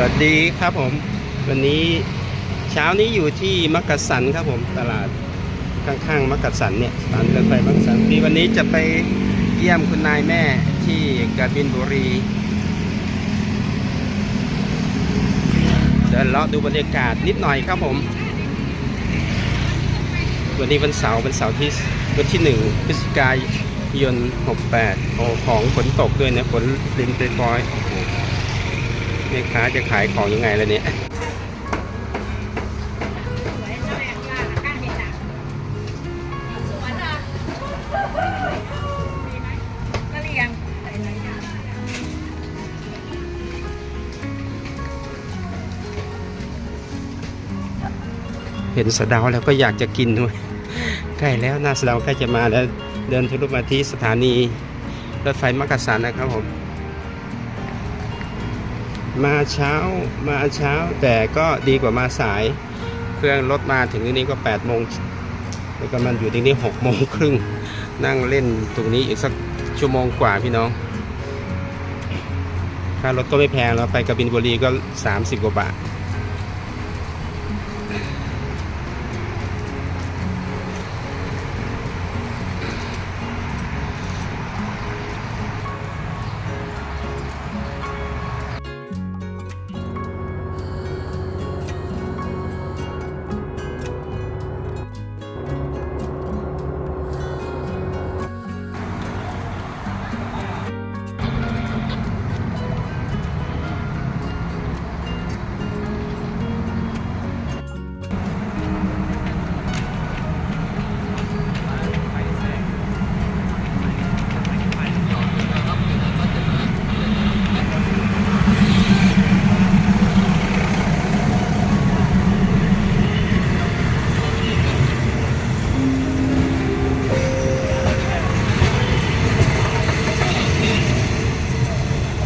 วัสดีครับผม วันนี้เช้านี้อยู่ที่มักกะสันครับผมตลาดข้างๆมักกะสันเนี่ยสถานรถไฟมักกะสันนี่วันนี้จะไปเยี่ยมคุณนายแม่ที่กาบินบุรีเดินเลาะดูบรรยากาศนิดหน่อยครับผม วันนี้วันเสาร์วันเสาร์ที่วันที่หนึ่งพฤศจิกายน 68โอ้ของฝนตกด้วยนะฝนลินปลอยโอ้โห แม่ค้าจะขายของยังไงล่ะเนี่ยเห็นสะเดาแล้วก็อยากจะกินด้วยใกล้แล้วหน้าสะเดาใกล้จะมาแล้ว เดินทะลุมาที่สถานีรถไฟมักกะสันนะครับผม มาเช้ามาเช้า แต่ก็ดีกว่ามาสาย เครื่องรถมาถึงที่นี่ก็8โมงแล้วก็มันอยู่ที่นี่6โมงครึ่งนั่งเล่นตรงนี้อีกสักชั่วโมงกว่าพี่น้องค่ารถก็ไม่แพงแล้วไปกระบินบุรีก็ 30 กว่าบาท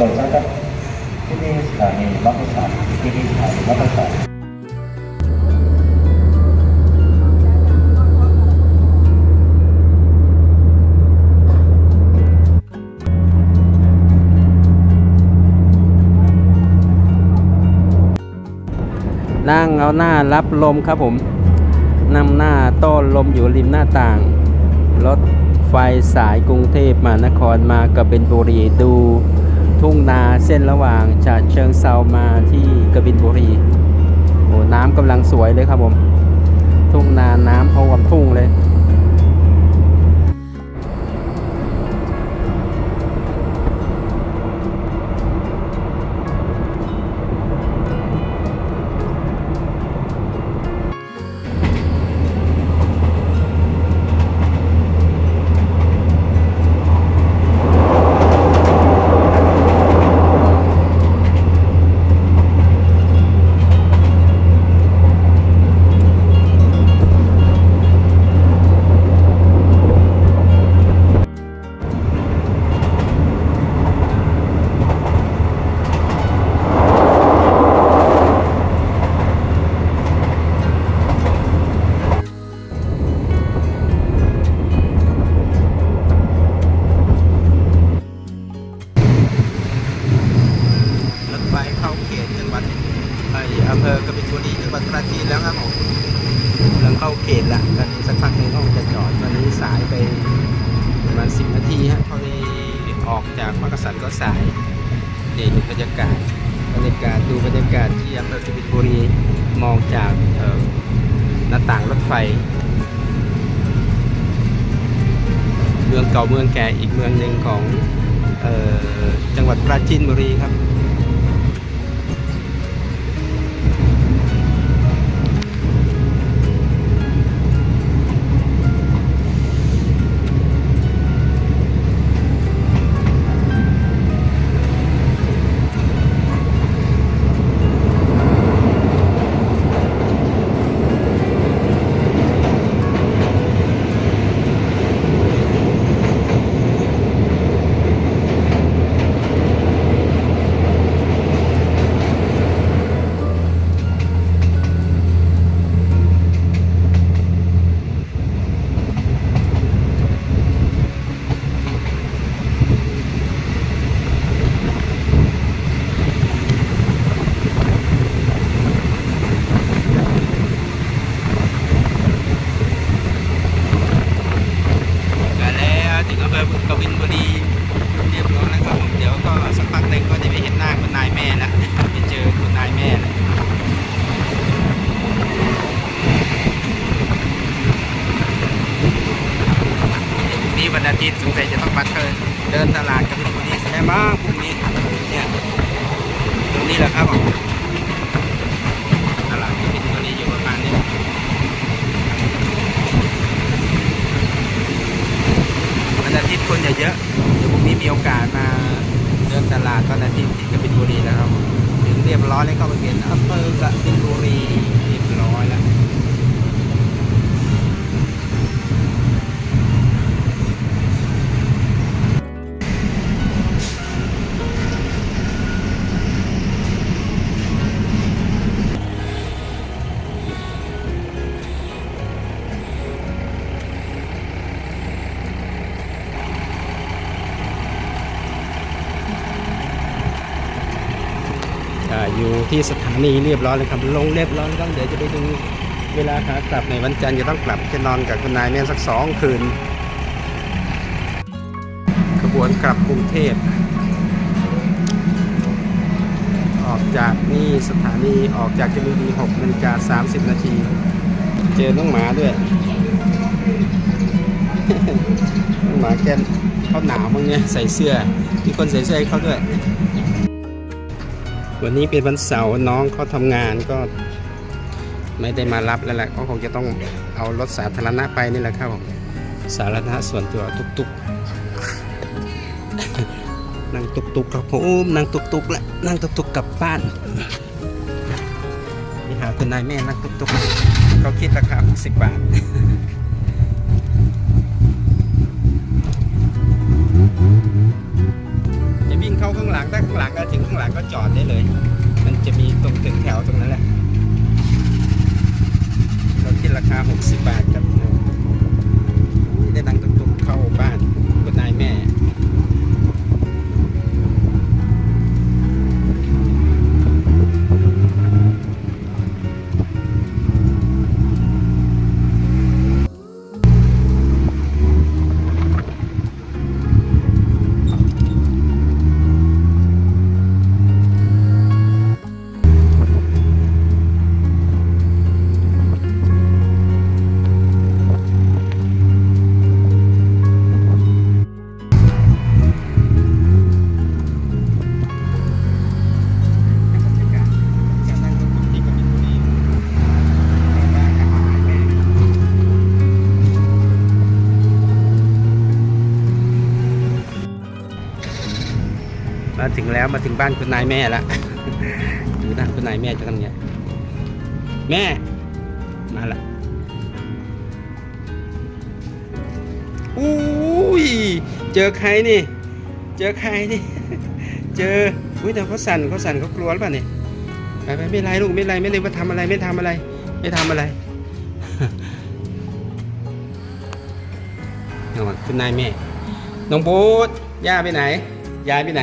ปิดแล้วครับที่นี่สถานีมักกะสันที่นี่สถานีมักกะสันนั่งเอาหน้ารับลมครับผมนำหน้าต้อนลมอยู่ริมหน้าต่าง รถไฟสายกรุงเทพมหานครมากับเบนบุรีดู ทุ่งนาเส้นระหว่างจากเชิงเซามาที่กบินบุรีโอ้น้ำกำลังสวยเลยครับผม ทุ่งนาน้ำท่วมทุ่งเลย ประมาณสิบนาทีฮะพอดีออกจากมักกะสันก็สายนี่ดูบรรยากาศบรรยากาศดูบรรยากาศที่อำเภอกบินบุรีมองจากหน้าต่างรถไฟ เมืองเก่าเมืองแก่อีกเมืองหนึ่งของออจังหวัดปราจีนบุรีครับ งสัยจะต้องมาเดินตลาดกับพวกนี้ใช่ไหมบ้างพวกนี้เนี่ยตรงนี้แหละครับผมตลาดที่เป็นีอยู่ประมาณนี้วันอาทิตย์คนจะเยอะเดี๋ยวพรุ่งนี้มีโอกาสมาเดินตลาดตอนอาทิตย์ที่กบินบุรีนะครับถึงเรียบร้อยแล้วก็ไปเปลี่ยนอำเภอกบินบุรี ที่สถานีเรียบร้อยเลยครับ ลงเรียบร้อยแล้วเดี๋ยวจะไปดูเวลาขากลับในวันจันทร์จะต้องกลับจะนอนกับคุณนายแม่สักสองคืนขบวนกลับกรุงเทพออกจากนี่สถานีออกจากจะมีดี6นาฬิกา30นาทีเจอน้องหมาด้วยน้องหมาแกนเขาหนาวมั้งเนี่ยใส่เสื้อมีคนใส่เสื้อให้เขาด้วย วันนี้เป็นวันเสาร์น้องเขาทำงานก็ไม่ได้มารับแล้วแหละก็คงจะต้องเอารถสาธารณะไปนี่แหละครับผมสาธารณะส่วนตัวตุกตุกนั่งตุกตุกครับผมนั่งตุกตุกแล้วนั่งตุกตุกกลับบ้านนี่หาคุณนายแม่นั่งตุกตุกเขาคิดราคา60บาทจะวิ่ง เข้าข้างหลังถ้าข้างหลังก็ถึงข้างหลังก็จอดได้เลย มันจะมีตรงตึงแถวตรงนั้นแหละเราที่ราคา 60 บาทครับ มาถึงแล้วมาถึงบ้านคุณนายแม่แล้วดูนะคุณนายแม่จะทำไงแม่มาละอุ้ยเจอใครนี่ เจอใครนี่ เจออุ้ยแต่เขาสั่นเขาสั่นเขากลัวหรือเปล่าเนี่ยไปไปไม่เป็นไรลูกไม่เป็นไรไม่เลยว่าทำอะไรไม่ทำอะไร ไม่ทำอะไรเอาคุณนายแม่น้องโบ๊ทย่าไปไหน ยายไปไหน